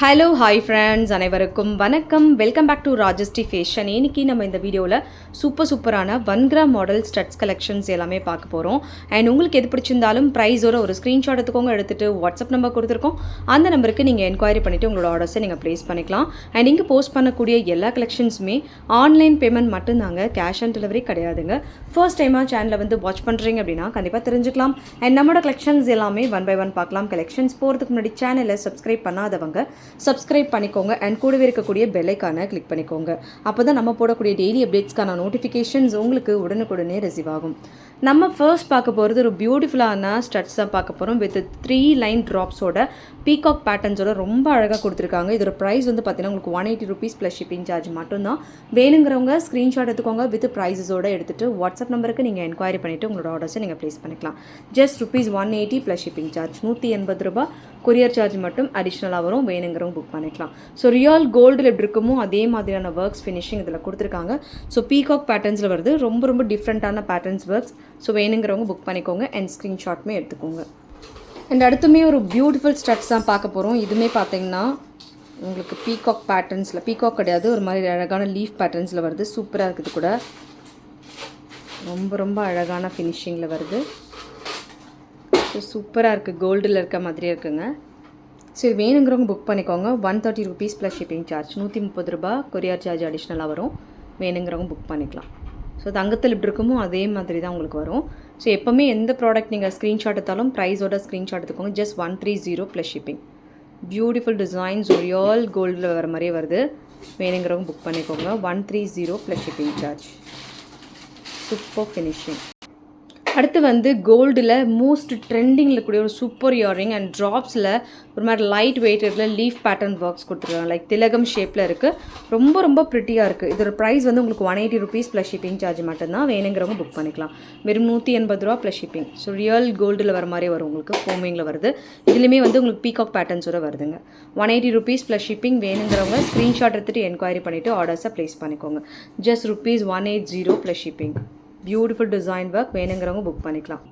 Hello hi friends அனைவருக்கும் வணக்கம். Welcome back to Rajasti fashion இன்னைக்கு நம்ம இந்த வீடியோவில் சூப்பர் சூப்பரான one gram model studs collections எல்லாமே பார்க்க போகிறோம் அண்ட் உங்களுக்கு எது பிடிச்சிருந்தாலும் ப்ரைஸோட ஒரு ஸ்க்ரீன்ஷாட் எடுத்துக்கோங்க. எடுத்துகிட்டு வாட்ஸ்அப் நம்பர் கொடுத்துருக்கோம். அந்த நம்பருக்கு நீங்கள் என்கொயரி பண்ணிவிட்டு உங்களோட ஆர்டர்ஸை நீங்கள் ப்ளேஸ் பண்ணிக்கலாம். அண்ட் இங்கே போஸ்ட் பண்ணக்கூடிய எல்லா கலெக்ஷன்ஸுமே ஆன்லைன் பேமெண்ட் மட்டும்தாங்க. கேஷ் ஆன் டெலிவரி கிடையாதுங்க. ஃபர்ஸ்ட் டைமாக சேனலை வந்து வாட்ச் பண்ணுறீங்க அப்படின்னா கண்டிப்பாக தெரிஞ்சுக்கலாம். அண்ட் நம்மளோட கலெக்ஷன்ஸ் எல்லாமே ஒன் பை ஒன் பார்க்கலாம். கலெக்ஷன்ஸ் போகிறதுக்கு முன்னாடி சேனலை சப்ஸ்கிரைப் பண்ணாதவங்க சப்ஸ்கிரைப் பண்ணிக்கோங்க அண்ட் கூடவே இருக்கக்கூடிய பெல்லைக்கான கிளிக் பண்ணிக்கோங்க. அப்போ தான் நம்ம போடக்கூடிய டெய்லி அப்டேட்ஸ்க்கான நோட்டிஃபிகேஷன்ஸ் உங்களுக்கு உடனுக்குடனே ரிசீவ் ஆகும். நம்ம ஃபர்ஸ்ட் பார்க்க போகிறது ஒரு பியூட்டிஃபுல்லான ஸ்டட்ஸ் தான் பார்க்க போகிறோம் வித் த்ரீ லைன் ட்ராப்ஸோட பீகாக் பேட்டர்ன்ஸோட ரொம்ப அழகாக கொடுத்துருக்காங்க. இதோட ப்ரைஸ் வந்து பார்த்தீங்கன்னா உங்களுக்கு one eighty rupees plus shipping charge மட்டும்தான். வேணுங்கிறவங்க ஸ்க்ரீன்ஷாட் எடுத்துக்கோங்க வித் ப்ரைஸஸோட எடுத்துகிட்டு வாட்ஸ்அப் நம்பருக்கு நீங்கள் என்கொயரி பண்ணிவிட்டு உங்களோட ஆர்டர்ஸை நீங்கள் ப்ளேஸ் பண்ணிக்கலாம். Just rupees one eighty plus shipping charge நூற்றி எண்பது ரூபா கொரியர் சார்ஜ் மட்டும் அடிஷ்னலாக வரும். வேணுங்கிறவங்க புக் பண்ணிக்கலாம். ஸோ ரியல் கோல்டில் எப்படி இருக்குமோ அதே மாதிரியான ஒர்க்ஸ் ஃபினிஷிங் இதில் கொடுத்துருக்காங்க. ஸோ பீகாக் பேட்டர்ன்ஸில் வருது. ரொம்ப ரொம்ப டிஃப்ரெண்ட்டான பேட்டர்ன்ஸ் ஒர்க்ஸ் ஸோ வேணுங்கிறவங்க புக் பண்ணிக்கோங்க அண்ட் ஸ்க்ரீன்ஷாட்மே எடுத்துக்கோங்க. அண்ட் அடுத்துமே ஒரு பியூட்டிஃபுல் ஸ்டட்ஸ் தான் பார்க்க போகிறோம் இதுவுமே பார்த்தீங்கன்னா உங்களுக்கு பீகாக் பேட்டர்ன்ஸில் பீகாக் கிடையாது ஒரு மாதிரி அழகான லீஃப் பேட்டர்ன்ஸில் வருது. சூப்பராக இருக்குது கூட. ரொம்ப ரொம்ப அழகான ஃபினிஷிங்கில் வருது. ஸோ சூப்பராக இருக்குது கோல்டில் இருக்க மாதிரியே இருக்குங்க. ஸோ இது வேணுங்கிறவங்க புக் பண்ணிக்கோங்க. One thirty rupees plus shipping charge நூற்றி முப்பது ரூபா கொரியர் சார்ஜ் அடிஷ்னலாக வரும். வேணுங்கிறவங்க புக் பண்ணிக்கலாம். ஸோ தங்கத்தில் எப்படி இருக்குமோ அதே மாதிரி தான் உங்களுக்கு வரும். ஸோ எப்போவுமே எந்த ப்ராடக்ட் நீங்கள் ஸ்க்ரீன்ஷாட் எடுத்தாலும் ப்ரைஸோட ஸ்க்ரீன்ஷாட் எடுத்துக்கோங்க. Just one three zero plus shipping beautiful designs real கோல்டில் வர மாதிரியே வருது. வேணுங்கிறவங்க புக் பண்ணிக்கோங்க. One three zero plus shipping charge super finishing அடுத்து வந்து கோல்டில் மோஸ்ட் ட்ரெண்டிங்கில் இருக்கக்கூடிய ஒரு சூப்பர் இயரிங் அண்ட் ட்ராப்ஸில் ஒரு மாதிரி லைட் வெயிட்டடில் லீஃப் பேட்டர்ன் ஒர்க்ஸ் கொடுத்துருக்காங்க. லைக் திலகம் ஷேப்பில் இருக்குது ரொம்ப ரொம்ப ப்ரிட்டியாக இருக்குது இதோட ப்ரைஸ் வந்து உங்களுக்கு one eighty rupees plus shipping charge மட்டும்தான். வேணுங்கிறவங்க புக் பண்ணிக்கலாம். வெறும் நூற்றி எண்பது ரூபா ப்ளஸ் ஷிப்பிங் ஸோ ரியல் கோல்டில் வர மாதிரி வரும் உங்களுக்கு. ஃபோமிங்கில் வருது. இதுலேயுமே வந்து உங்களுக்கு பீகாக் பேட்டர்ன்ஸோட வருதுங்க. One eighty rupees plus shipping வேணுங்கிறவங்க ஸ்க்ரீன்ஷாட் எடுத்துகிட்டு என்கொயரி பண்ணிவிட்டு ஆர்டர்ஸை ப்ளேஸ் பண்ணிக்கோங்க. Just rupees one eight zero plus shipping beautiful design work வேணுங்கிறவங்க புக் பண்ணிக்கலாம்.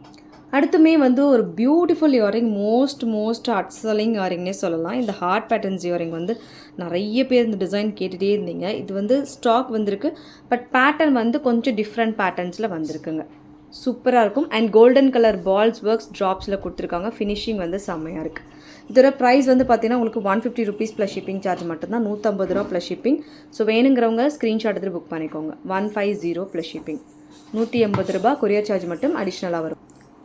அடுத்துமே வந்து ஒரு beautiful earring most most hot இயரிங்னே சொல்லலாம். இந்த ஹார்ட் பேட்டர்ன்ஸ் இயரிங் வந்து நிறைய பேர் இந்த டிசைன் கேட்டுகிட்டே இருந்தீங்க. இது வந்து ஸ்டாக் வந்திருக்கு. பட் பேட்டர்ன் வந்து கொஞ்சம் டிஃப்ரெண்ட் பேட்டர்ன்ஸில் வந்திருக்குங்க. சூப்பராக இருக்கும். And golden colour balls works ட்ராப்ஸில் கொடுத்துருக்காங்க. ஃபினிஷிங் வந்து செம்மையாக இருக்குது இதோட ப்ரைஸ் வந்து பார்த்தீங்கன்னா உங்களுக்கு one fifty rupees plus shipping charge மட்டும்தான். நூற்றம்பது ரூபா ப்ளஸ் ஷிப்பிங் ஸோ வேணுங்கிறவங்க ஸ்க்ரீன்ஷாட் எடுத்து புக் பண்ணிக்கோங்க. One five zero plus shipping நூற்றி எண்பது ரூபாய் கொரியர் சார்ஜ் மட்டும் அடிஷ்னலாக வரும்.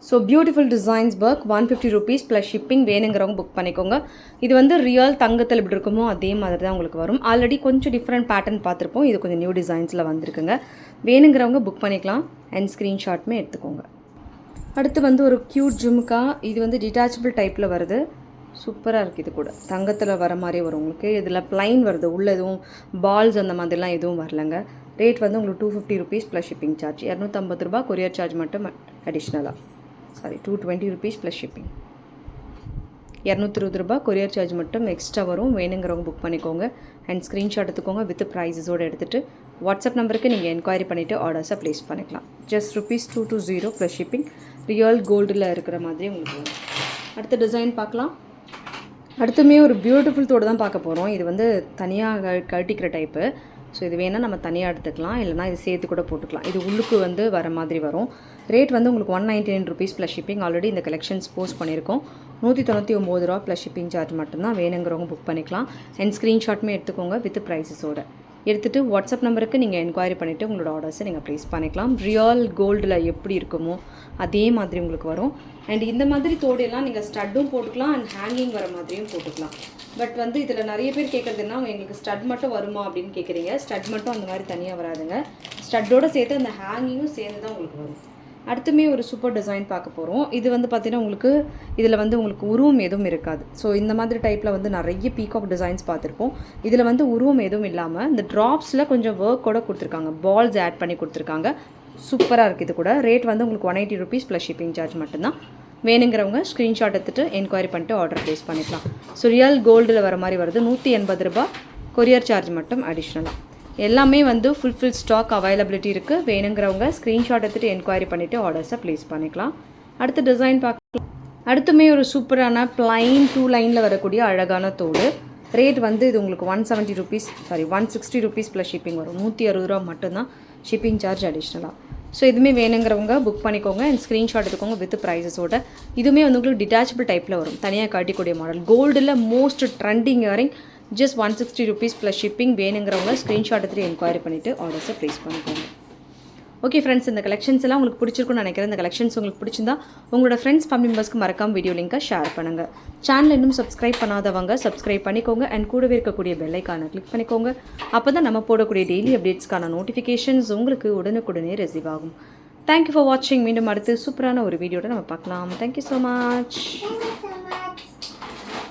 So beautiful designs work one fifty rupees plus shipping வேணுங்கிறவங்க புக் பண்ணிக்கோங்க. இது வந்து ரியல் தங்கத்தில் எப்படி இருக்குமோ அதே மாதிரி தான் உங்களுக்கு வரும். ஆல்ரெடி கொஞ்சம் டிஃப்ரெண்ட் பேட்டர்ன் பார்த்துருப்போம். இது கொஞ்சம் நியூ டிசைன்ஸில் வந்திருக்குங்க. வேணுங்கிறவங்க புக் பண்ணிக்கலாம். அண்ட் ஸ்க்ரீன்ஷாட்மே எடுத்துக்கோங்க. அடுத்து வந்து ஒரு க்யூட் ஜும்கா. இது வந்து டிட்டாச்சபிள் டைப்பில் வருது. சூப்பராக இருக்குது இது கூட. தங்கத்தில் வர மாதிரி வரும் உங்களுக்கு. இதில் ப்ளைன் வருது. உள்ள எதுவும் பால்ஸ் அந்த மாதிரிலாம் எதுவும் வரலங்க. ரேட் வந்து உங்களுக்கு two fifty rupees plus shipping charge இரநூத்தம்பது ரூபா கொரியர் சார்ஜ் மட்டும் அடிஷ்னலாக sorry two twenty rupees plus shipping இரநூத்தி இருபது ரூபா கொரியர் சார்ஜ் மட்டும் எக்ஸ்ட்ரா வரும். வேணுங்கிறவங்க புக் பண்ணிக்கோங்க. அண்ட் ஸ்க்ரீன்ஷாட் எடுத்துக்கோங்க வித் ப்ரைஸஸோடு எடுத்துகிட்டு வாட்ஸ்அப் நம்பருக்கு நீங்கள் என்கொயரி பண்ணிவிட்டு ஆர்டர்ஸை ப்ளேஸ் பண்ணிக்கலாம். Just rupees two two zero plus shipping real கோல்டில் இருக்கிற மாதிரி உங்களுக்கு அடுத்த டிசைன் பார்க்கலாம். அடுத்துமே ஒரு பியூட்டிஃபுல் தோடு தான் பார்க்க போகிறோம் இது வந்து தனியாக கழட்டிக்கிற டைப்பு ஸோ இது வேணால் நம்ம தனியாக எடுத்துக்கலாம். இல்லைனா இது சேர்த்து கூட போட்டுக்கலாம். இது உள்ளுக்கு வந்து வர மாதிரி வரும். ரேட் வந்து உங்களுக்கு one ninety nine rupees plus shipping already இந்த கலெக்ஷன்ஸ் போஸ்ட் பண்ணியிருக்கோம். நூற்றி தொண்ணூற்றி ஒம்பது ரூபா ப்ளஸ் ஷிப்பிங் சார்ஜ் மட்டும்தான் வேணுங்கிறவங்க புக் பண்ணிக்கலாம். அண்ட் ஸ்க்ரீன்ஷாட்டுமே எடுத்துக்கோங்க வித் ப்ரைஸஸோட எடுத்துகிட்டு வாட்ஸ்அப் நம்பருக்கு நீங்கள் என்கொயரி பண்ணிவிட்டு உங்களோட ஆர்டர்ஸை நீங்கள் ப்ளேஸ் பண்ணிக்கலாம். ரியல் கோல்டில் எப்படி இருக்குமோ அதே மாதிரி உங்களுக்கு வரும். அண்ட் இந்த மாதிரி தோடையெல்லாம் நீங்கள் ஸ்டட்டும் போட்டுக்கலாம் அண்ட் ஹேங்கிங் வர மாதிரியும் போட்டுக்கலாம். பட் வந்து இதில் நிறைய பேர் கேட்குறதுன்னா எங்களுக்கு ஸ்டட் மட்டும் வருமா அப்படின்னு கேட்குறீங்க ஸ்டட் மட்டும் அந்த மாதிரி தனியாக வராதுங்க. ஸ்டட்டோடு சேர்த்து அந்த ஹேங்கிங்கும் சேர்ந்து தான் உங்களுக்கு வரும். அடுத்துமே ஒரு சூப்பர் டிசைன் பார்க்க போகிறோம் இது வந்து பார்த்திங்கன்னா உங்களுக்கு இதில் வந்து உங்களுக்கு உருவம் எதுவும் இருக்காது. ஸோ இந்த மாதிரி டைப்பில் வந்து நிறைய பீகாக் டிசைன்ஸ் பார்த்துருப்போம். இதில் வந்து உருவம் எதுவும் இல்லாமல் இந்த ட்ராப்ஸில் கொஞ்சம் ஒர்க் கூட கொடுத்துருக்காங்க. பால்ஸ் ஆட் பண்ணி கொடுத்துருக்காங்க. சூப்பராக இருக்குது இது கூட. ரேட் வந்து உங்களுக்கு one eighty rupees plus shipping charge மட்டும்தான். வேணுங்கிறவங்க ஸ்க்ரீன்ஷாட் எடுத்துகிட்டு என்கொயரி பண்ணிட்டு ஆர்டர் ப்ளேஸ் பண்ணிக்கலாம். ஸோ ரியல் கோல்டில் வர மாதிரி வருது. நூற்றி எண்பது ரூபா கொரியர் சார்ஜ் மட்டும் அடிஷ்னலாக எல்லாமே வந்து ஃபுல்ஃபில் ஸ்டாக் அவைலபிலிட்டி இருக்குது வேணுங்கிறவங்க ஸ்க்ரீன்ஷாட் எடுத்துகிட்டு என்கொயரி பண்ணிவிட்டு ஆர்டர்ஸை ப்ளேஸ் பண்ணிக்கலாம். அடுத்த டிசைன் பார்க்கலாம். அடுத்துமே ஒரு சூப்பரான பிளைன் டூ லைனில் வரக்கூடிய அழகான தோடு. ரேட் வந்து இது உங்களுக்கு one seventy rupees sorry one sixty rupees plus shipping வரும். நூற்றி அறுபது ரூபா மட்டும்தான் ஷிப்பிங் சார்ஜ் அடிஷ்னலாக ஸோ இதுவுமே வேணுங்கிறவங்க புக் பண்ணிக்கோங்க அண்ட் ஸ்க்ரீன்ஷாட் எடுத்துக்கோங்க வித் ப்ரைஸஸோட இதுவுமே வந்து உங்களுக்கு டிட்டாச்சபிள் டைப்பில் வரும். தனியாக காட்டிக்கூடிய மாடல் கோல்டில் most trending earring just one sixty rupees plus shipping வேணுங்கிறவங்க ஸ்க்ரீன்ஷாட் எடுத்துகிட்டு என்கொயரி பண்ணிவிட்டு ஆர்டர்ஸை ப்ளேஸ் பண்ணிக்கோங்க. ஓகே ஃப்ரெண்ட்ஸ் இந்த கலெக்ஷன்ஸ் எல்லாம் உங்களுக்கு பிடிச்சிருக்குன்னு நினைக்கிறேன். இந்த கலெக்ஷன்ஸ் உங்களுக்கு பிடிச்சிருந்தா உங்களோட ஃப்ரெண்ட்ஸ் ஃபேமிலி மெம்பர்ஸ்க்கு மறக்காம வீடியோ லிங்கை ஷேர் பண்ணுங்கள் சேனல் இன்னும் சப்ஸ்கிரைப் பண்ணாதவங்க சப்ஸ்கிரைப் பண்ணிக்கோங்க. அண்ட் கூடவே இருக்கக்கூடிய பெல் கிளிக் பண்ணிக்கோங்க. அப்போ தான் நம்ம போடக்கூடிய டெய்லி அப்டேட்ஸ்க்கான நோட்டிஃபிகேஷன்ஸ் உங்களுக்கு உடனுக்குடனே ரிசீவ் ஆகும். தேங்க்யூ ஃபார் வாட்சிங் மீண்டும் அடுத்து சூப்பரான ஒரு வீடியோட நம்ம பார்க்கலாம். Thank you so much